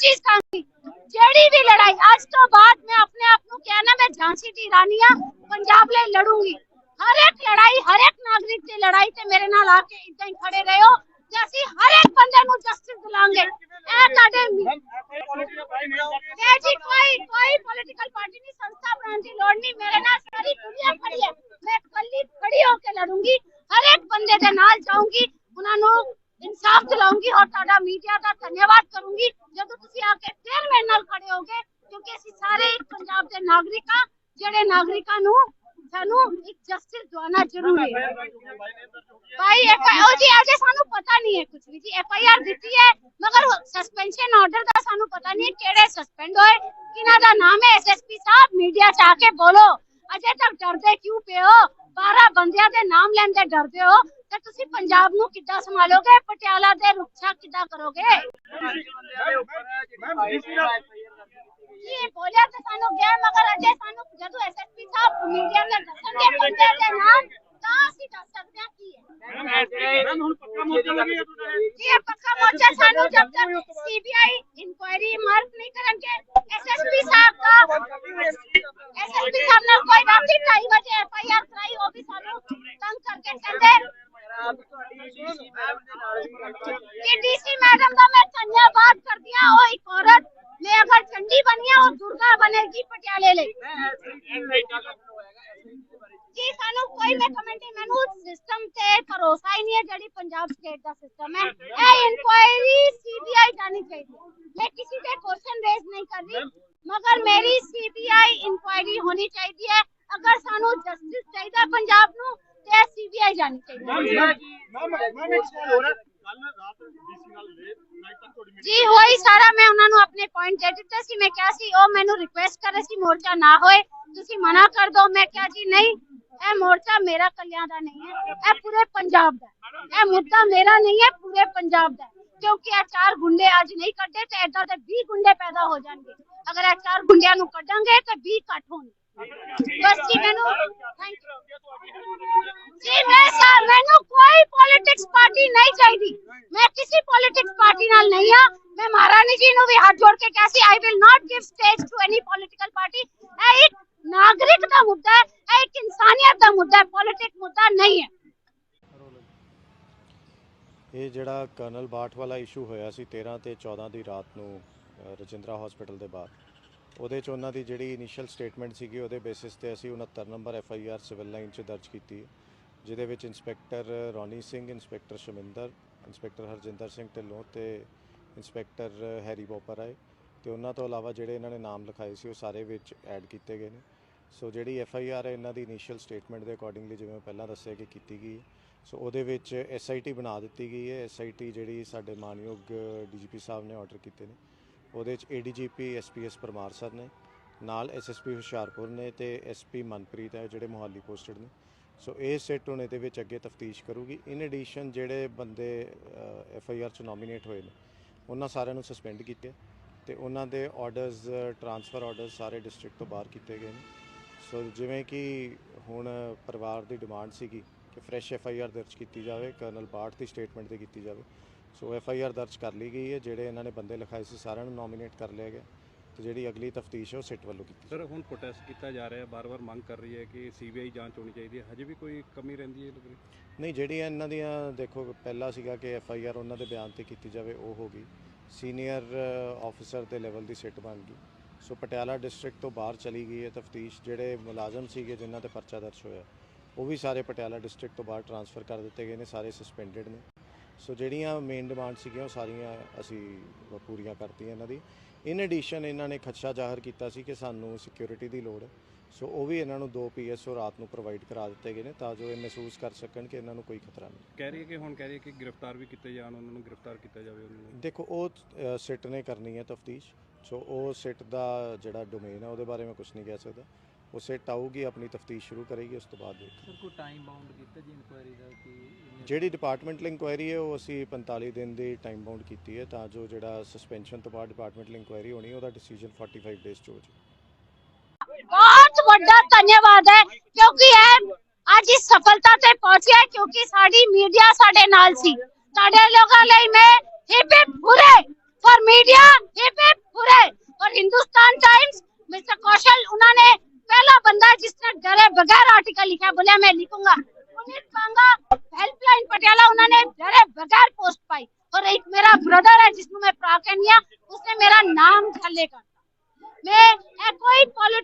ਚੀਜ਼ ਕਹਾਂਗੀ ਜਿਹੜੀ ਵੀ ਲੜਾਈ, ਅੱਜ ਤੋਂ ਬਾਅਦ ਮੈਂ ਆਪਣੇ ਆਪ ਨੂੰ ਕਿਹਾ ਮੈਂ ਝਾਂਸੀ ਦੀ ਰਾਣੀ ਆ, ਪੰਜਾਬ ਲਈ ਲੜੂੰਗੀ। ਹਰ ਇੱਕ ਲੜਾਈ, ਹਰ ਇੱਕ ਨਾਗਰਿਕ ਦੀ ਲੜਾਈ ਤੇ ਮੇਰੇ ਨਾਲ ਆ ਕੇ ਇਦਾਂ ਹੀ ਖੜੇ ਰਹੋ ਤੇ ਅਸੀਂ ਹਰ ਇੱਕ ਬੰਦੇ ਨੂੰ ਜਸਟਿਸ ਦਿਲਾਂਗੇ। ਇਹ ਤੁਹਾਡੇ ਇਹ ਜੀ ਕੋਈ ਕੋਈ ਪੋਲੀਟੀਕਲ ਪਾਰਟੀ ਨਹੀਂ, ਸੰਸਥਾ ਬਣਾਉਣ ਦੀ ਲੋੜ ਨਹੀਂ। ਮੇਰੇ ਨਾਲ ਸਾਰੀ ਦੁਨੀਆ ਖੜੀ ਹੈ। ਮੈਂ ਇਕੱਲੀ ਖੜੀ ਹੋ ਕੇ ਲੜੂੰਗੀ। ਹਰ ਇੱਕ ਬੰਦੇ ਦੇ ਨਾਲ ਜਾਊਂਗੀ। ਉਹਨਾਂ ਨੂੰ ਇਨਸਾਫ ਦਿਲਾਉਂਗੀ ਔਰ ਤੁਹਾਡਾ ਮੀਡੀਆ ਦਾ ਧੰਨਵਾਦ ਕਰੂੰਗੀ। ਜਦੋਂ ਤੁਸੀਂ ਆ ਕੇ ਫਿਰ ਮੇਰੇ ਨਾਲ ਖੜੇ ਹੋਗੇ ਕਿਉਂਕਿ ਅਸੀਂ ਸਾਰੇ ਪੰਜਾਬ ਦੇ ਨਾਗਰਿਕ ਹਾਂ, ਜਿਹੜੇ ਨਾਗਰਿਕਾਂ ਨੂੰ ਸਾਨੂੰ ਇੱਕ ਜਸਟਿਸ ਦਵਾਉਣਾ ਜ਼ਰੂਰੀ ਹੈ। ਭਾਈ ਐਫ ਉਹ ਜੀ ਅਜੇ ਸਾਨੂੰ ਪਤਾ ਨਹੀਂ ਹੈ ਕੁਝ ਵੀ ਜੀ ਐਫ ਆਈ ਆਰ ਦਿੱਤੀ ਹੈ, ਮਗਰ ਸਸਪੈਂਸ਼ਨ ਆਰਡਰ ਦਾ ਸਾਨੂੰ ਪਤਾ ਨਹੀਂ ਕਿਹੜੇ ਸਸਪੈਂਡ ਹੋਏ, ਕਿਹਨਾਂ ਦਾ ਨਾਮ ਹੈ ਐਸਐਸਪੀ ਸਾਹਿਬ ਮੀਡੀਆ ਚ ਆ ਕੇ ਬੋਲੋ। ਅਜੇ ਤੱਕ ਡਰਦੇ ਕਿਉਂ ਪਏ ਹੋ? 12 ਬੰਦਿਆਂ ਦੇ ਨਾਮ ਲੈਣ ਦੇ ਡਰਦੇ ਹੋ? ਤੇ ਤੁਸੀਂ ਪੰਜਾਬ ਨੂੰ ਕਿੱਦਾਂ ਸੰਭਾਲੋਗੇ? ਪਟਿਆਲਾ ਦੇ ਰੁਕਸ਼ਾ ਕਿੱਦਾਂ ਕਰੋਗੇ ਜੀ ਬੋਲਿਆ ਤਾਂ ਸਾਨੂੰ ਗਿਆ ਮਗਰ ਅਜੇ ਸਾਨੂੰ ਜਦੋਂ ਐਸਐਸਪੀ ਸਾਹਿਬ ਮੀਡੀਆ ਨੇ ਦੱਸਣਗੇ ਬੰਦੇ ਦੇ ਨਾਮ ਤਾਂ ਅਸੀਂ ਦੱਸ ਸਕਦੇ ਹਾਂ ਕੀ ਹੈ ਜੀ ਇਹ ਪੱਕਾ ਮੋਰਚਾ ਸਾਨੂੰ ਜਬ ਤੱਕ ਸੀਬੀਆਈ ਇਨਕੁਆਇਰੀ ਮਾਰਕ ਨਹੀਂ ਕਰਨਗੇ ਐਸਐਸਪੀ ਸਾਹਿਬ ਦਾ ਐਸਐਸਪੀ ਸਾਹਿਬ ਨੇ ਕੋਈ ਰਾਤੀ 2:30 ਵਜੇ ਐਫਆਈਆਰ ਕਰਾਈ, ਉਹ ਵੀ ਸਾਨੂੰ ਤੰਗ ਕਰਕੇ ਕਹਿੰਦੇ। ਕਿ ਡੀਸੀ ਮੈਡਮ ਦਾ ਮੈਂ ਧੰਨਵਾਦ ਕਰਦੀ ਹਾਂ, ਉਹ ਇੱਕ ਔਰਤ ਮੈਂ ਅਗਰ ਚੰਡੀ ਬਣੀ ਹਾਂ ਉਹ ਦੁਰਗਾ ਬਣੇਗੀ ਪਟਿਆਲੇ ਲਈ। ਜੀ, ਸਾਨੂੰ ਕੋਈ ਮੈਂ ਨਹੀਂ, ਮੈਨੂੰ ਸਿਸਟਮ ਤੇ ਭਰੋਸਾ ਹੀ ਨਹੀਂ ਹੈ ਜਿਹੜੀ ਪੰਜਾਬ ਸਟੇਟ ਦਾ ਸਿਸਟਮ ਹੈ। ਇਹ ਇਨਕੁਆਇਰੀ ਸੀਬੀਆਈ ਜਾਣੀ ਚਾਹੀਦੀ ਮੈਂ ਕਿਸੇ ਤੇ ਕੁਐਸਚਨ ਰੇਜ਼ ਨਹੀਂ ਕਰ ਰਹੀ ਮਗਰ ਮੇਰੀ ਸੀਬੀਆਈ ਇਨਕੁਆਇਰੀ ਹੋਣੀ ਚਾਹੀਦੀ ਹੈ ਅਗਰ ਸਾਨੂੰ ਜਸਟਿਸ ਚਾਹੀਦਾ ਪੰਜਾਬ ਨੂੰ ਤੇ ਸੀਬੀਆਈ ਜਾਣੀ ਚਾਹੀਦੀ ਹੈ ਜੀ ਹੋਈ ਸਾਰਾ ਮੈਂ ਉਹਨਾਂ ਨੂੰ ਆਪਣੇ ਪੁਆਇੰਟ ਦੇ ਦਿੱਤੇ ਸੀ ਮੈਂ ਕਿਹਾ ਸੀ ਉਹ ਮੈਨੂੰ ਰਿਕੁਐਸਟ ਕਰ ਰਹੇ ਸੀ ਮੋਰਚਾ ਨਾ ਹੋਏ ਤੁਸੀਂ ਮਨਾ ਕਰ ਦਿਓ ਮੈਂ ਕਿਹਾ ਜੀ ਨਹੀਂ ਇਹ ਮੋਰਚਾ ਮੇਰਾ ਕੱਲਿਆਂ ਦਾ ਨਹੀਂ ਹੈ ਇਹ ਪੂਰੇ ਪੰਜਾਬ ਦਾ ਹੈ। ਇਹ ਮੁੱਦਾ ਮੇਰਾ ਨਹੀਂ ਹੈ ਪੂਰੇ ਪੰਜਾਬ ਦਾ। ਕਿਉਂਕਿ ਇਹ ਚਾਰ ਗੁੰਡੇ ਅੱਜ ਨਹੀਂ ਕੱਢੇ ਤੇ ਏਦਾਂ ਦੇ 20 ਗੁੰਡੇ ਪੈਦਾ ਹੋ ਜਾਣਗੇ ਅਗਰ ਇਹ ਚਾਰ ਗੁੰਡਿਆਂ ਨੂੰ ਕੱਢਾਂਗੇ ਤੇ 20 ਘੱਟ ਹੋਣਗੇ। ਬਸ ਜੀ, ਮੈਨੂੰ ਜੀ, ਮੈਂ ਸਾ ਮੈਨੂੰ ਕੋਈ ਪੋਲਿਟਿਕਸ ਪਾਰਟੀ ਨਹੀਂ ਚਾਹੀਦੀ। ਮੈਂ ਕਿਸੇ ਪੋਲਿਟਿਕਸ ਪਾਰਟੀ ਨਾਲ ਨਹੀਂ ਆ ਮੈਂ ਮਹਾਰਾਣੀ ਜੀ ਨੂੰ ਵੀ ਹੱਥ ਜੋੜ ਕੇ ਕਿਹਾ ਸੀ I will not give stage to any political party ਇਹ ਇੱਕ ਨਾਗਰਿਕ ਦਾ ਮੁੱਦਾ ਹੈ, ਇਹ ਇੱਕ ਇਨਸਾਨੀਅਤ ਦਾ ਮੁੱਦਾ ਹੈ ਪੋਲਿਟਿਕ ਮੁੱਦਾ ਨਹੀਂ ਹੈ। ਇਹ ਜਿਹੜਾ ਕਰਨਲ ਬਾਠ ਵਾਲਾ ਇਸ਼ੂ ਹੋਇਆ ਸੀ 13 ਤੇ 14 ਦੀ ਰਾਤ ਨੂੰ ਰਜਿੰਦਰਾ ਹਸਪੀਟਲ ਦੇ ਬਾਹਰ। ਉਹਦੇ ਚ ਉਹਨਾਂ ਦੀ ਜਿਹੜੀ ਇਨੀਸ਼ੀਅਲ ਸਟੇਟਮੈਂਟ ਸੀਗੀ, ਉਹਦੇ ਬੇਸਿਸ ਤੇ ਅਸੀਂ 69 number F I R civil line 'ਚ ਦਰਜ ਕੀਤੀ। ਜਿਹਦੇ ਵਿੱਚ inspector Ronnie Singh inspector Shaminder inspector Harjinder Singh Dhillon ਤੇ ਇੰਸਪੈਕਟਰ ਹੈਰੀ ਬੋਪਰ ਆਏ ਤੇ ਉਹਨਾਂ ਤੋਂ ਇਲਾਵਾ ਜਿਹੜੇ ਇਹਨਾਂ ਨੇ ਨਾਮ ਲਿਖਾਏ ਸੀ, ਉਹ ਸਾਰੇ ਵਿੱਚ ਐਡ ਕੀਤੇ ਗਏ ਨੇ। ਸੋ ਜਿਹੜੀ ਐਫ ਆਈ ਆਰ ਹੈ, ਇਹਨਾਂ ਦੀ ਇਨੀਸ਼ੀਅਲ ਸਟੇਟਮੈਂਟ ਦੇ ਅਕੋਰਡਿੰਗਲੀ ਜਿਵੇਂ ਪਹਿਲਾਂ ਦੱਸਿਆ ਕਿ ਕੀਤੀ ਗਈ ਸੋ ਉਹਦੇ ਵਿੱਚ ਐਸ ਆਈ ਟੀ ਬਣਾ ਦਿੱਤੀ ਗਈ ਹੈ। ਐਸ ਆਈ ਟੀ ਜਿਹੜੀ ਸਾਡੇ ਮਾਨਯੋਗ ਡੀਜੀਪੀ ਸਾਹਿਬ ਨੇ ਆਰਡਰ ਕੀਤੇ ਨੇ। ਉਹਦੇ ਵਿੱਚ ਏਡੀਜੀਪੀ ਐਸਪੀਐਸ ਪਰਮਾਰ ਸਰ ਨੇ, ਨਾਲ ਐਸਐਸਪੀ ਹੁਸ਼ਿਆਰਪੁਰ ਨੇ ਤੇ ਐਸਪੀ ਮਨਪ੍ਰੀਤ ਹੈ, ਜਿਹੜੇ ਮੋਹਾਲੀ ਪੋਸਟਡ ਨੇ। ਸੋ ਇਹ ਸੈੱਟ ਹੁਣ ਇਹਦੇ ਵਿੱਚ ਅੱਗੇ ਤਫਤੀਸ਼ ਕਰੂਗੀ। ਇਨ ਐਡੀਸ਼ਨ ਜਿਹੜੇ ਬੰਦੇ ਐਫ ਆਈ ਆਰ ਚ ਨੋਮੀਨੇਟ ਹੋਏ ਨੇ, ਉਹਨਾਂ ਸਾਰਿਆਂ ਨੂੰ ਸਸਪੈਂਡ ਕੀਤੇ। ਤੇ ਉਹਨਾਂ ਦੇ ਆਰਡਰਸ ਟਰਾਂਸਫਰ ਆਰਡਰਸ ਸਾਰੇ ਡਿਸਟ੍ਰਿਕਟ ਤੋਂ ਬਾਹਰ ਕੀਤੇ ਗਏ ਨੇ। ਸੋ ਜਿਵੇਂ ਕਿ ਹੁਣ ਪਰਿਵਾਰ ਦੀ ਡਿਮਾਂਡ ਸੀਗੀ ਕਿ ਫਰੈਸ਼ ਐਫ ਆਈ ਆਰ ਦਰਜ ਕੀਤੀ ਜਾਵੇ ਕਰਨਲ ਬਾਠ ਦੀ ਸਟੇਟਮੈਂਟ ਤੇ ਕੀਤੀ ਜਾਵੇ ਸੋ ਐਫ ਆਈ ਆਰ ਦਰਜ ਕਰ ਲਈ ਗਈ ਹੈ ਜਿਹੜੇ ਇਹਨਾਂ ਨੇ ਬੰਦੇ ਲਿਖਾਏ ਸੀ ਸਾਰਿਆਂ ਨੂੰ ਨੋਮੀਨੇਟ ਕਰ ਲਿਆ ਗਿਆ ਤੇ ਜਿਹੜੀ ਅਗਲੀ ਤਫਤੀਸ਼ ਹੈ ਉਹ ਸਿੱਟ ਵੱਲੋਂ ਕੀਤੀ ਸਰ ਹੁਣ ਪ੍ਰੋਟੈਸਟ ਕੀਤਾ ਜਾ ਰਿਹਾ ਹੈ ਬਾਰ-ਬਾਰ ਮੰਗ ਕਰ ਰਹੀ ਹੈ ਕਿ ਸੀਬੀਆਈ ਜਾਂਚ ਹੋਣੀ ਚਾਹੀਦੀ ਹੈ। ਹਜੇ ਵੀ ਕੋਈ ਕਮੀ ਰਹਿੰਦੀ ਹੈ ਲੱਗਦੀ ਨਹੀਂ ਜਿਹੜੀਆਂ ਇਹਨਾਂ ਦੀਆਂ ਦੇਖੋ ਪਹਿਲਾ ਸੀਗਾ ਕਿ ਐਫ ਆਈ ਆਰ ਉਹਨਾਂ ਦੇ ਬਿਆਨ ਤੇ ਕੀਤੀ ਜਾਵੇ ਉਹ ਹੋ ਗਈ। ਸੀਨੀਅਰ ਆਫੀਸਰ ਦੇ ਲੈਵਲ ਦੀ ਸਿੱਟ ਬਣ ਗਈ। ਸੋ ਪਟਿਆਲਾ ਡਿਸਟ੍ਰਿਕਟ ਤੋਂ ਬਾਹਰ ਚਲੀ ਗਈ ਹੈ ਤਫਤੀਸ਼ ਜਿਹੜੇ ਮੁਲਾਜ਼ਮ ਸੀਗੇ ਜਿਨ੍ਹਾਂ ਤੇ ਪਰਚਾ ਦਰਜ ਹੋਇਆ ਉਹ ਵੀ ਸਾਰੇ ਪਟਿਆਲਾ ਡਿਸਟ੍ਰਿਕਟ ਤੋਂ ਬਾਹਰ ਟਰਾਂਸਫਰ ਕਰ ਦਿੱਤੇ ਗਏ ਨੇ ਸਾਰੇ ਸਸਪੈਂਡਡ ਨੇ। ਸੋ ਜਿਹੜੀਆਂ ਮੇਨ ਡਿਮਾਂਡ ਸੀਗੀਆਂ ਉਹ ਸਾਰੀਆਂ ਅਸੀਂ ਪੂਰੀਆਂ ਕਰਤੀਆਂ ਇਹਨਾਂ ਦੀ। ਇਨ ਐਡੀਸ਼ਨ ਇਹਨਾਂ ਨੇ ਖਦਸ਼ਾ ਜ਼ਾਹਰ ਕੀਤਾ ਸੀ ਕਿ ਸਾਨੂੰ ਸਿਕਿਉਰਿਟੀ ਦੀ ਲੋੜ ਹੈ। ਸੋ ਉਹ ਵੀ ਇਹਨਾਂ ਨੂੰ ਦੋ ਪੀਐਸਓ ਰਾਤ ਨੂੰ ਪ੍ਰੋਵਾਈਡ ਕਰਾ ਦਿੱਤੇ ਗਏ ਨੇ ਤਾਂ ਜੋ ਇਹ ਮਹਿਸੂਸ ਕਰ ਸਕਣ ਕਿ ਇਹਨਾਂ ਨੂੰ ਕੋਈ ਖਤਰਾ ਨਹੀਂ ਕਹਿ ਰਹੀ ਹੈ ਕਿ ਹੁਣ ਕਹਿ ਰਹੀ ਹੈ ਕਿ ਗ੍ਰਿਫਤਾਰ ਵੀ ਕੀਤੇ ਜਾਣ ਉਹਨਾਂ ਨੂੰ ਗ੍ਰਿਫਤਾਰ ਕੀਤਾ ਜਾਵੇ ਉਹਨਾਂ ਨੂੰ। ਦੇਖੋ ਉਹ ਸਿੱਟ ਨੇ ਕਰਨੀ ਹੈ ਤਫਤੀਸ਼। ਸੋ ਉਹ ਸਿੱਟ ਦਾ ਜਿਹੜਾ ਡੋਮੇਨ ਹੈ ਉਹਦੇ ਬਾਰੇ ਮੈਂ ਕੁਝ ਨਹੀਂ ਕਹਿ ਸਕਦਾ। ਉਹ ਸਿੱਟ ਆਊਗੀ ਆਪਣੀ ਤਫਤੀਸ਼ ਸ਼ੁਰੂ ਕਰੇਗੀ ਉਸ ਤੋਂ ਬਾਅਦ ਦੇਖ ਸਰ ਕੋਈ ਟਾਈਮ ਬਾਉਂਡ ਕੀਤਾ ਜੀ ਇਨਕੁਆਇਰੀ ਦਾ ਕਿ ਜਿਹੜੀ ਡਿਪਾਰਟਮੈਂਟਲ ਇਨਕੁਆਇਰੀ ਹੈ ਉਹ ਅਸੀਂ 45 ਦਿਨ ਦੀ ਟਾਈਮ ਬਾਉਂਡ ਕੀਤੀ ਹੈ ਤਾਂ ਜੋ ਜਿਹੜਾ ਸਸਪੈਂਸ਼ਨ ਤੋਂ ਬਾਅਦ ਡਿਪਾਰਟਮੈਂਟਲ ਇਨਕੁਆਇਰੀ ਹੋਣੀ ਉਹਦਾ ਡਿਸੀਜਨ 45 ਡੇਜ਼ 'ਚ ਹੋ ਜਾਵੇ ਬਹੁਤ ਵੱਡਾ ਧੰਨਵਾਦ ਹੈ ਕਿਉਂਕਿ ਇਹ ਅੱਜ ਇਸ ਸਫਲਤਾ ਤੇ ਪਹੁੰਚਿਆ ਹੈ ਕਿਉਂਕਿ ਸਾਡੀ ਮੀਡੀਆ ਸਾਡੇ ਨਾਲ ਸੀ ਸਾਡੇ ਲੋਕਾਂ ਲਈ ਮੈਂ hip hip hurray for media hip hip hurray और हिंदुस्तान टाइम्स मिस्टर कौशल उन्होंने पहला बंदा है जिसने डरे बगैर आर्टिकल लिखा है बोले मैं लिखूंगा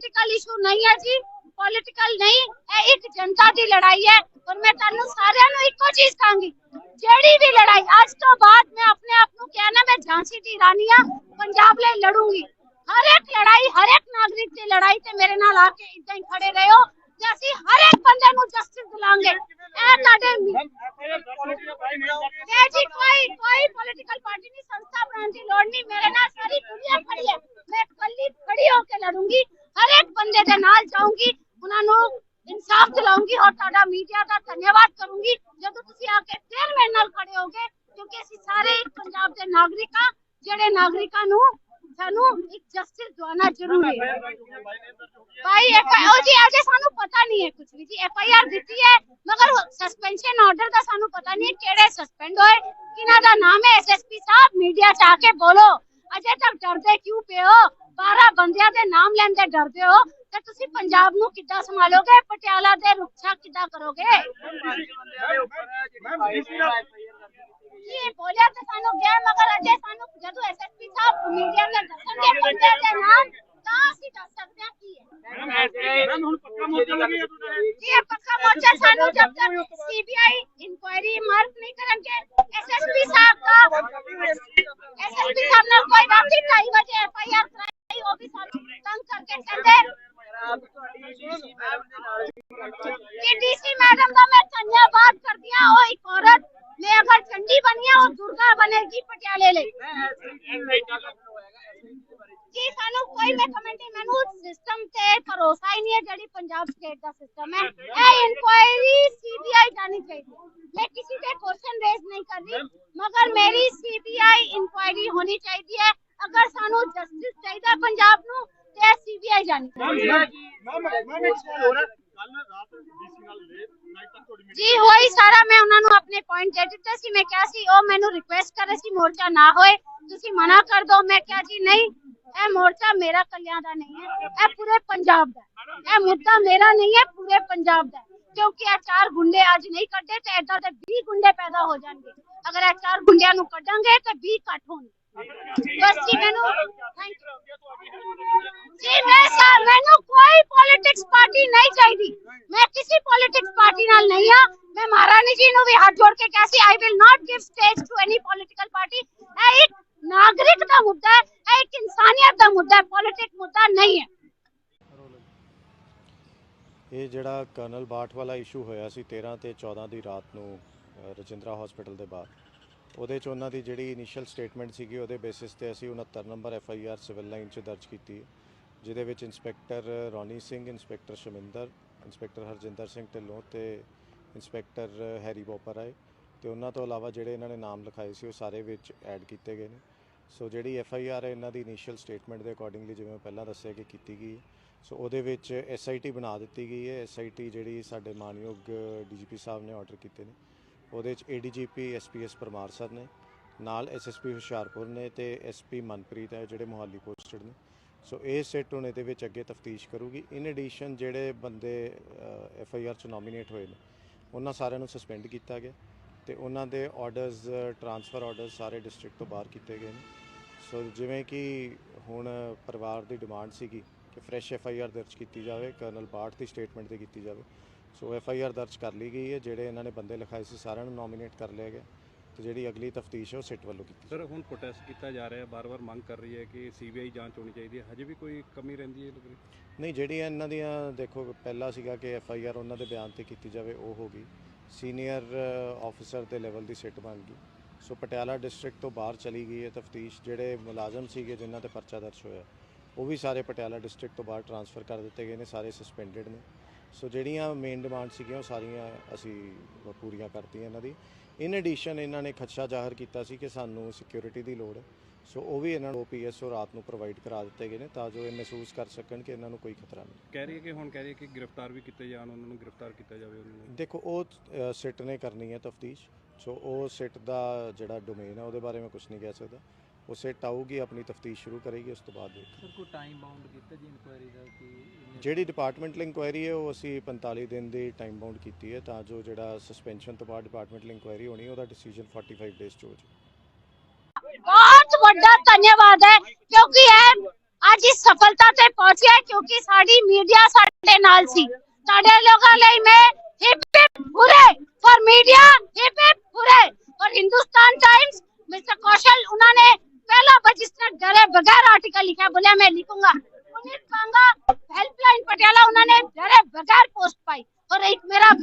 ਪੋਲਿਟੀਕਲ ਇਸ਼ੂ ਨਹੀਂ ਹੈ ਜੀ ਪੋਲਿਟੀਕਲ ਨਹੀਂ ਇਹ ਇੱਕ ਜਨਤਾ ਦੀ ਲੜਾਈ ਹੈ ਔਰ ਮੈਂ ਤੁਹਾਨੂੰ ਸਾਰਿਆਂ ਨੂੰ ਇੱਕੋ ਚੀਜ਼ ਕਹਾਂਗੀ ਜਿਹੜੀ ਵੀ ਲੜਾਈ ਅੱਜ ਤੋਂ ਬਾਅਦ ਮੈਂ ਆਪਣੇ ਆਪ ਨੂੰ ਕਹਿਣਾ ਮੈਂ ਝਾਂਸੀ ਦੀ ਰਾਣੀ ਹਾਂ ਪੰਜਾਬ ਲਈ ਲੜੂੰਗੀ ਹਰ ਇੱਕ ਲੜਾਈ ਹਰ ਇੱਕ ਨਾਗਰਿਕ ਦੀ ਲੜਾਈ ਤੇ ਮੇਰੇ ਨਾਲ ਆ ਕੇ ਇਦਾਂ ਹੀ ਖੜੇ ਰਹੋ ਤੇ ਅਸੀਂ ਹਰ ਇੱਕ ਬੰਦੇ ਨੂੰ ਜਸਟਿਸ ਦਿਲਾਂਗੇ ਇਹ ਤੁਹਾਡੇ ਇਹ ਜੀ ਕੋਈ ਕੋਈ ਪੋਲਿਟੀਕਲ ਪਾਰਟੀ ਨਹੀਂ ਸੰਸਥਾ ਬਣਾਉਣ ਦੀ ਲੋੜ ਨਹੀਂ ਮੇਰੇ ਨਾਲ ਸਾਰੀ ਦੁਨੀਆ ਖੜੀ ਹੈ ਮੈਂ ਇਕੱਲੀ ਖੜੀ ਹੋ ਕੇ ਲੜੂੰਗੀ ਹਰ ਇੱਕ ਬੰਦੇ ਦੇ ਨਾਲ ਜਾਊਂਗੀ ਉਹਨਾਂ ਨੂੰ ਇਨਸਾਫ ਦਿਲਾਉਂਗੀ ਔਰ ਤੁਹਾਡਾ ਮੀਡੀਆ ਦਾ ਧੰਨਵਾਦ ਕਰੂੰਗੀ ਜਦੋਂ ਤੁਸੀਂ ਆ ਕੇ ਫਿਰ ਮੇਰੇ ਨਾਲ ਖੜੇ ਹੋਗੇ ਕਿਉਂਕਿ ਅਸੀਂ ਸਾਰੇ ਇੱਕ ਪੰਜਾਬ ਦੇ ਨਾਗਰਿਕ ਹਾਂ ਜਿਹੜੇ ਨਾਗਰਿਕਾਂ ਨੂੰ ਸਾਨੂੰ ਇੱਕ ਜਸਟਿਸ ਦਵਾਉਣਾ ਜ਼ਰੂਰੀ ਹੈ। ਭਾਈ ਉਹ ਜੀ ਅਜੇ ਸਾਨੂੰ ਪਤਾ ਨਹੀਂ ਹੈ ਕੁਝ ਵੀ ਜੀ ਐਫ ਆਈ ਆਰ ਦਿੱਤੀ ਹੈ, ਮਗਰ ਸਸਪੈਂਸ਼ਨ ਆਰਡਰ ਦਾ ਸਾਨੂੰ ਪਤਾ ਨਹੀਂ ਕਿਹੜੇ ਸਸਪੈਂਡ ਹੋਏ, ਕਿਹਨਾਂ ਦਾ ਨਾਮ ਹੈ। ਐਸਐਸਪੀ ਸਾਹਿਬ ਮੀਡੀਆ ਚ ਆ ਕੇ ਬੋਲੋ। ਅਜੇ ਤੱਕ ਡਰਦੇ ਕਿਉਂ ਪਏ ਹੋ? 12 ਬੰਦਿਆਂ ਦੇ ਨਾਮ ਲੈਂਦੇ ਡਰਦੇ ਹੋ? ਤੇ ਤੁਸੀਂ ਪੰਜਾਬ ਨੂੰ ਕਿੱਦਾਂ ਸੰਭਾਲੋਗੇ? ਪਟਿਆਲਾ ਦੇ ਰੁਕਸ਼ਾ ਕਿੱਦਾਂ ਕਰੋਗੇ? ਝੀਲ ਬੋਲਿਆ ਤੇ ਸਾਨੂੰ ਗਿਆ ਮਗਰ ਅਜੇ ਸਾਨੂੰ ਜਦੋਂ ਐਸਐਸਪੀ ਸਾਹਿਬ ਮੀਡੀਆ ਨਾਲ ਦੱਸਣਗੇ ਬੰਦੇ ਦੇ ਨਾਮ ਤਾਂ ਅਸੀਂ ਦੱਸ ਸਕਦੇ ਹਾਂ ਕੀ ਹੈ ਮੈਡਮ ਐਸਏ ਮੈਡਮ ਹੁਣ ਪੱਕਾ ਮੋਰਚਾ ਲੱਗੇਗਾ ਤੁਹਾਡਾ ਜੀ ਇਹ ਪੱਕਾ ਮੋਰਚਾ ਸਾਨੂੰ ਜਦ ਤੱਕ ਸੀਬੀਆਈ ਇਨਕੁਆਇਰੀ ਮਾਰਕ ਨਹੀਂ ਕਰਨਗੇ ਐਸਐਸਪੀ ਸਾਹਿਬ ਦਾ ਐਸਐਸਪੀ ਸਾਹਿਬ ਨਾਲ ਕੋਈ ਬਾਤ ਨਹੀਂ ਢਾਈ ਵਜੇ ਐਫਆਈਆਰ ਕਰਾਈ ਉਹ ਵੀ ਸਾਨੂੰ ਤੰਗ ਕਰਕੇ ਕਹਿੰਦੇ ਕਿ ਡੀਸੀ ਮੈਡਮ ਦਾ ਮੈਂ ਧੰਨਵਾਦ ਕਰਦੀ ਹਾਂ ਉਹ ਇੱਕ ਔਰਤ मैं अगर चंडी बनी है वो दुर्गा बनेगी पटियाले ले ਜੀ ਸਾਨੂੰ ਕੋਈ ਮੈਂ ਕਮੈਂਟ ਨਹੀਂ ਮੈਨੂੰ ਸਿਸਟਮ ਤੇ ਭਰੋਸਾ ਹੀ ਨਹੀਂ ਹੈ ਜਿਹੜੀ ਪੰਜਾਬ ਸਟੇਟ ਦਾ ਸਿਸਟਮ ਹੈ ਇਹ ਇਨਕੁਆਇਰੀ ਸੀਬੀਆਈ ਜਾਣੀ ਚਾਹੀਦੀ ਹੈ। ਮੈਂ ਕਿਸੇ ਤੇ ਕੁਐਸਚਨ ਰੇਜ਼ ਨਹੀਂ ਕਰ ਰਹੀ ਮਗਰ ਮੇਰੀ ਸੀਬੀਆਈ ਇਨਕੁਆਇਰੀ ਹੋਣੀ ਚਾਹੀਦੀ ਹੈ ਅਗਰ ਸਾਨੂੰ ਜਸਟਿਸ ਚਾਹੀਦਾ ਹੈ ਪੰਜਾਬ ਨੂੰ ਤੇ ਸੀਬੀਆਈ ਜਾਣੀ ਚਾਹੀਦੀ ਹੈ ਜੀ ਹੋਈ ਸਾਰਾ ਮੈਂ ਉਹਨਾਂ ਨੂੰ ਆਪਣੇ ਪੁਆਇੰਟ ਦੇ ਦਿੱਤੇ ਸੀ ਮੈਂ ਕਿਹਾ ਸੀ ਉਹ ਮੈਨੂੰ ਰਿਕੁਐਸਟ ਕਰ ਰਹੇ ਸੀ ਮੋਰਚਾ ਨਾ ਹੋਏ ਤੁਸੀਂ ਮਨਾ ਕਰ ਦਿਓ ਮੈਂ ਕਿਹਾ ਜੀ ਨਹੀਂ ਇਹ ਮੋਰਚਾ ਮੇਰਾ ਕੱਲਿਆਂ ਦਾ ਨਹੀਂ ਹੈ ਇਹ ਪੂਰੇ ਪੰਜਾਬ ਦਾ ਹੈ। ਇਹ ਮੁੱਦਾ ਮੇਰਾ ਨਹੀਂ ਹੈ ਪੂਰੇ ਪੰਜਾਬ ਦਾ। ਕਿਉਂਕਿ ਇਹ ਚਾਰ ਗੁੰਡੇ ਅੱਜ ਨਹੀਂ ਕੱਢੇ ਤੇ ਏਦਾਂ ਦੇ 20 ਗੁੰਡੇ ਪੈਦਾ ਹੋ ਜਾਣਗੇ ਅਗਰ ਇਹ ਚਾਰ ਗੁੰਡਿਆਂ ਨੂੰ ਕੱਢਾਂਗੇ ਤਾਂ 20 ਘੱਟ ਹੋਣਗੇ ਬਸ ਜੀ, ਮੈਨੂੰ ਜੀ, ਮੈਂ ਸਰ ਮੈਨੂੰ ਕੋਈ ਪੋਲਿਟਿਕਸ ਪਾਰਟੀ ਨਹੀਂ ਚਾਹੀਦੀ। ਮੈਂ ਕਿਸੇ ਪੋਲਿਟਿਕਸ ਪਾਰਟੀ ਨਾਲ ਨਹੀਂ ਆ ਮੈਂ ਮਹਾਰਾਣੀ ਜੀ ਨੂੰ ਵੀ ਹੱਥ ਜੋੜ ਕੇ ਕਿਹਾ ਸੀ I will not give stage to any political party ਇਹ ਇੱਕ ਨਾਗਰਿਕ ਦਾ ਮੁੱਦਾ ਹੈ, ਇਹ ਇੱਕ ਇਨਸਾਨੀਅਤ ਦਾ ਮੁੱਦਾ ਹੈ ਪੋਲਿਟਿਕ ਮੁੱਦਾ ਨਹੀਂ ਹੈ। ਇਹ ਜਿਹੜਾ ਕਰਨਲ ਬਾਠ ਵਾਲਾ ਇਸ਼ੂ ਹੋਇਆ ਸੀ 13 ਤੇ 14 ਦੀ ਰਾਤ ਨੂੰ ਰਜਿੰਦਰਾ ਹਸਪੀਟਲ ਦੇ ਬਾਹਰ। ਉਹਦੇ ਚ ਉਹਨਾਂ ਦੀ ਜਿਹੜੀ ਇਨੀਸ਼ੀਅਲ ਸਟੇਟਮੈਂਟ ਸੀਗੀ, ਉਹਦੇ ਬੇਸਿਸ ਤੇ ਅਸੀਂ 69 number F I R civil line 'ਚ ਦਰਜ ਕੀਤੀ। ਹੈ ਜਿਹਦੇ ਵਿੱਚ inspector Ronnie Singh inspector Shaminder inspector Harjinder Singh Dhillon ਤੇ ਇੰਸਪੈਕਟਰ ਹੈਰੀ ਬੋਪਰ ਆਏ ਤੇ ਉਹਨਾਂ ਤੋਂ ਇਲਾਵਾ ਜਿਹੜੇ ਇਹਨਾਂ ਨੇ ਨਾਮ ਲਿਖਾਏ ਸੀ, ਉਹ ਸਾਰੇ ਵਿੱਚ ਐਡ ਕੀਤੇ ਗਏ ਨੇ। ਸੋ ਜਿਹੜੀ ਐਫ ਆਈ ਆਰ ਹੈ, ਇਹਨਾਂ ਦੀ ਇਨੀਸ਼ੀਅਲ ਸਟੇਟਮੈਂਟ ਦੇ ਅਕੋਰਡਿੰਗਲੀ ਜਿਵੇਂ ਮੈਂ ਪਹਿਲਾਂ ਦੱਸਿਆ ਕਿ ਕੀਤੀ ਗਈ ਹੈ। ਸੋ ਉਹਦੇ ਵਿੱਚ ਐਸ ਆਈ ਟੀ ਬਣਾ ਦਿੱਤੀ ਗਈ ਹੈ। ਐਸ ਆਈ ਟੀ ਜਿਹੜੀ ਸਾਡੇ ਮਾਨਯੋਗ ਡੀਜੀਪੀ ਸਾਹਿਬ ਨੇ ਆਰਡਰ ਕੀਤੇ ਨੇ। ਉਹਦੇ ਵਿੱਚ ਏਡੀਜੀਪੀ ਐਸਪੀਐਸ ਪਰਮਾਰ ਸਰ ਨੇ, ਨਾਲ ਐਸਐਸਪੀ ਹੁਸ਼ਿਆਰਪੁਰ ਨੇ ਤੇ ਐਸਪੀ ਮਨਪ੍ਰੀਤ ਹੈ ਜਿਹੜੇ ਮੋਹਾਲੀ ਪੋਸਟਡ ਨੇ। ਸੋ ਇਹ ਸੈੱਟ ਹੁਣ ਇਹਦੇ ਵਿੱਚ ਅੱਗੇ ਤਫਤੀਸ਼ ਕਰੂਗੀ। ਇਨ ਐਡੀਸ਼ਨ ਜਿਹੜੇ ਬੰਦੇ ਐਫ ਆਈ ਆਰ ਚ ਨੋਮੀਨੇਟ ਹੋਏ ਨੇ, ਉਹਨਾਂ ਸਾਰਿਆਂ ਨੂੰ ਸਸਪੈਂਡ ਕੀਤਾ ਗਿਆ ਤੇ ਉਹਨਾਂ ਦੇ ਆਰਡਰਸ ਟਰਾਂਸਫਰ ਆਰਡਰਸ ਸਾਰੇ ਡਿਸਟ੍ਰਿਕਟ ਤੋਂ ਬਾਹਰ ਕੀਤੇ ਗਏ ਨੇ। ਸੋ ਜਿਵੇਂ ਕਿ ਹੁਣ ਪਰਿਵਾਰ ਦੀ ਡਿਮਾਂਡ ਸੀਗੀ ਕਿ ਫਰੈਸ਼ ਐਫ ਆਈ ਆਰ ਦਰਜ ਕੀਤੀ ਜਾਵੇ, ਕਰਨਲ ਬਾਠ ਦੀ ਸਟੇਟਮੈਂਟ ਤੇ ਕੀਤੀ ਜਾਵੇ ਸੋ ਐਫ ਆਈ ਆਰ ਦਰਜ ਕਰ ਲਈ ਗਈ ਹੈ ਜਿਹੜੇ ਇਹਨਾਂ ਨੇ ਬੰਦੇ ਲਿਖਾਏ ਸੀ ਸਾਰਿਆਂ ਨੂੰ ਨੋਮੀਨੇਟ ਕਰ ਲਿਆ ਗਿਆ ਤੇ ਜਿਹੜੀ ਅਗਲੀ ਤਫਤੀਸ਼ ਹੈ ਉਹ ਸਿੱਟ ਵੱਲੋਂ ਕੀਤੀ ਸਰ ਹੁਣ ਪ੍ਰੋਟੈਸਟ ਕੀਤਾ ਜਾ ਰਿਹਾ ਹੈ ਬਾਰ-ਬਾਰ ਮੰਗ ਕਰ ਰਹੀ ਹੈ ਕਿ ਸੀਬੀਆਈ ਜਾਂਚ ਹੋਣੀ ਚਾਹੀਦੀ ਹੈ। ਹਜੇ ਵੀ ਕੋਈ ਕਮੀ ਰਹਿੰਦੀ ਹੈ ਲੱਗ ਰਹੀ? ਨਹੀਂ ਜਿਹੜੀਆਂ ਇਹਨਾਂ ਦੀਆਂ ਦੇਖੋ ਪਹਿਲਾ ਸੀਗਾ ਕਿ ਐਫ ਆਈ ਆਰ ਉਹਨਾਂ ਦੇ ਬਿਆਨ ਤੇ ਕੀਤੀ ਜਾਵੇ ਉਹ ਹੋ ਗਈ। ਸੀਨੀਅਰ ਆਫੀਸਰ ਦੇ ਲੈਵਲ ਦੀ ਸਿੱਟ ਬਣ ਗਈ। ਸੋ ਪਟਿਆਲਾ ਡਿਸਟ੍ਰਿਕਟ ਤੋਂ ਬਾਹਰ ਚਲੀ ਗਈ ਹੈ ਤਫਤੀਸ਼ ਜਿਹੜੇ ਮੁਲਾਜ਼ਮ ਸੀਗੇ ਜਿਨ੍ਹਾਂ ਤੇ ਪਰਚਾ ਦਰਜ ਹੋਇਆ ਉਹ ਵੀ ਸਾਰੇ ਪਟਿਆਲਾ ਡਿਸਟ੍ਰਿਕਟ ਤੋਂ ਬਾਹਰ ਟਰਾਂਸਫਰ ਕਰ ਦਿੱਤੇ ਗਏ ਨੇ ਸਾਰੇ ਸਸਪੈਂਡਡ ਨੇ। ਸੋ ਜਿਹੜੀਆਂ ਮੇਨ ਡਿਮਾਂਡ ਸੀਗੀਆਂ ਉਹ ਸਾਰੀਆਂ ਅਸੀਂ ਪੂਰੀਆਂ ਕਰਤੀਆਂ ਇਹਨਾਂ ਦੀ। ਇਨ ਐਡੀਸ਼ਨ ਇਹਨਾਂ ਨੇ ਖਦਸ਼ਾ ਜ਼ਾਹਰ ਕੀਤਾ ਸੀ ਕਿ ਸਾਨੂੰ ਸਿਕਿਉਰਿਟੀ ਦੀ ਲੋੜ ਹੈ। ਸੋ ਉਹ ਵੀ ਇਹਨਾਂ ਨੂੰ ਓਪੀਐਸਓ ਰਾਤ ਨੂੰ ਪ੍ਰੋਵਾਈਡ ਕਰਾ ਦਿੱਤੇ ਗਏ ਨੇ ਤਾਂ ਜੋ ਇਹ ਮਹਿਸੂਸ ਕਰ ਸਕਣ ਕਿ ਇਹਨਾਂ ਨੂੰ ਕੋਈ ਖਤਰਾ ਨਹੀਂ ਕਹਿ ਰਹੀ ਹੈ ਕਿ ਹੁਣ ਕਹਿ ਰਹੀ ਹੈ ਕਿ ਗ੍ਰਿਫਤਾਰ ਵੀ ਕੀਤੇ ਜਾਣ ਉਹਨਾਂ ਨੂੰ ਗ੍ਰਿਫਤਾਰ ਕੀਤਾ ਜਾਵੇ ਉਹਨਾਂ ਨੂੰ। ਦੇਖੋ ਉਹ ਸਿੱਟ ਨੇ ਕਰਨੀ ਹੈ ਤਫਤੀਸ਼। ਸੋ ਉਹ ਸਿੱਟ ਦਾ ਜਿਹੜਾ ਡੋਮੇਨ ਹੈ ਉਹਦੇ ਬਾਰੇ ਮੈਂ ਕੁਝ ਨਹੀਂ ਕਹਿ ਸਕਦਾ। ਉਸੇ ਟਾਊਗੀ ਆਪਣੀ ਤਫਤੀਸ਼ ਸ਼ੁਰੂ ਕਰੇਗੀ ਉਸ ਤੋਂ ਬਾਅਦ ਸਰ ਕੋਈ ਟਾਈਮ ਬਾਉਂਡ ਕੀਤਾ ਜੀ ਇਨਕੁਆਇਰੀ ਦਾ ਕਿ ਜਿਹੜੀ ਡਿਪਾਰਟਮੈਂਟਲ ਇਨਕੁਆਇਰੀ ਹੈ ਉਹ ਅਸੀਂ 45 ਦਿਨ ਦੀ ਟਾਈਮ ਬਾਉਂਡ ਕੀਤੀ ਹੈ ਤਾਂ ਜੋ ਜਿਹੜਾ ਸਸਪੈਂਸ਼ਨ ਤੋਂ ਬਾਅਦ ਡਿਪਾਰਟਮੈਂਟਲ ਇਨਕੁਆਇਰੀ ਹੋਣੀ ਉਹਦਾ ਡਿਸੀਜਨ 45 ਡੇਜ਼ ਚ ਹੋ ਜਾਵੇ। ਬਹੁਤ ਵੱਡਾ ਧੰਨਵਾਦ ਹੈ ਕਿਉਂਕਿ ਇਹ ਅੱਜ ਇਸ ਸਫਲਤਾ ਤੇ ਪਹੁੰਚਿਆ ਕਿਉਂਕਿ ਸਾਡੀ ਮੀਡੀਆ ਸਾਡੇ ਨਾਲ ਸੀ। ਸਾਡੇ ਲੋਕਾਂ ਲਈ ਮੈਂ hip hip hurray for media hip hip hurray ਔਰ ਹਿੰਦੁਸਤਾਨ ਟਾਈਮਸ ਮਿਸਟਰ ਕੌਸ਼ਲ ਉਹਨਾਂ ਨੇ पहला बच जिसने डरे बगैर आर्टिकल लिखा बोले मैं लिखूंगा पुनीत कांगा हेल्पलाइन पटियाला उन्होंने डरे बगैर पोस्ट पाई और एक मेरा